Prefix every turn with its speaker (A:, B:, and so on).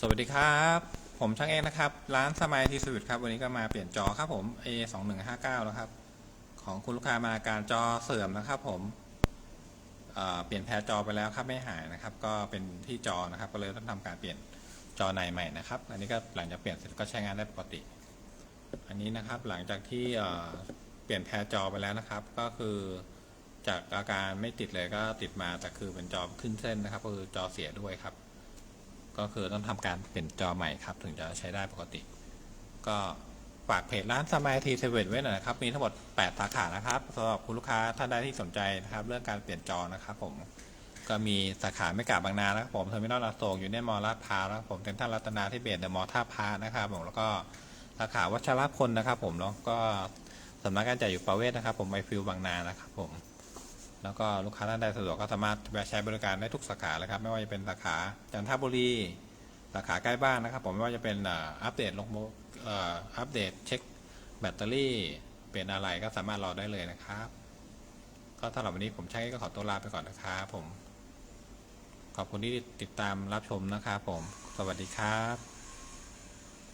A: สวัสดีครับ ผมช่างเอกนะครับ ร้านสมัยทีสวิตครับ วันนี้ก็มาเปลี่ยนจอครับผม A 2 1 5 9แล้วครับ ของคุณลูกค้ามาการจอเสื่อมนะครับ ผมเเปลี่ยนแพรจอไปแล้วครับไม่หายนะครับ ก็เป็นที่จอนะครับ ก็เลยต้องทำการเปลี่ยนจอในใหม่นะครับ อันนี้ก็หลังจากเปลี่ยนเสร็จก็ใช้งานได้ปกติ อันนี้นะครับหลังจากที่เเปลี่ยนแพรจอไปแล้วนะครับ ก็คือจากอาการไม่ติดเลยก็ติดมาแต่คือเป็นจอขึ้นเส้นนะครับ ก็คือจอเสียด้วยครับ ก็คือต้องทำการเปลี่ยนจอใหม่ครับ ถึงจะใช้ได้ปกติ ก็ฝากเพจร้านสมัยทีเซเว่นไว้หน่อยนะครับ มีทั้งหมด 8 สาขานะครับสำหรับคุณลูกค้าท่านใดที่สนใจนะครับ เรื่องการเปลี่ยนจอนะครับผมก็มีสาขาไม่กาบบางนานะครับผมเทอร์มินอลลาโศกอยู่ในมอลาดพร้าวนะครับผมเซ็นทรัลรัตนาที่เบสเดอะมอลท่าพระนะครับผมแล้วก็สาขาวัชรพลนะครับ ผมแล้วก็สำนักงานใหญ่อยู่ประเวศนะครับ ผมไอฟิลบางนานะครับผม แล้วก็ลูกค้าท่านใดสะดวกก็สามารถไปใช้บริการได้ทุกสาขาเลยครับ ไม่ว่าจะเป็นสาขาจันทบุรีสาขาใกล้บ้านนะครับ ผมไม่ว่าจะเป็นอัปเดตลงโมอัปเดตเช็คแบตเตอรี่เป็นอะไรก็สามารถรอได้เลยนะครับ ก็สำหรับวันนี้ผมใช้ก็ขอตัวลาไปก่อนนะครับผม ขอบคุณที่ติดตามรับชมนะครับผม สวัสดีครับ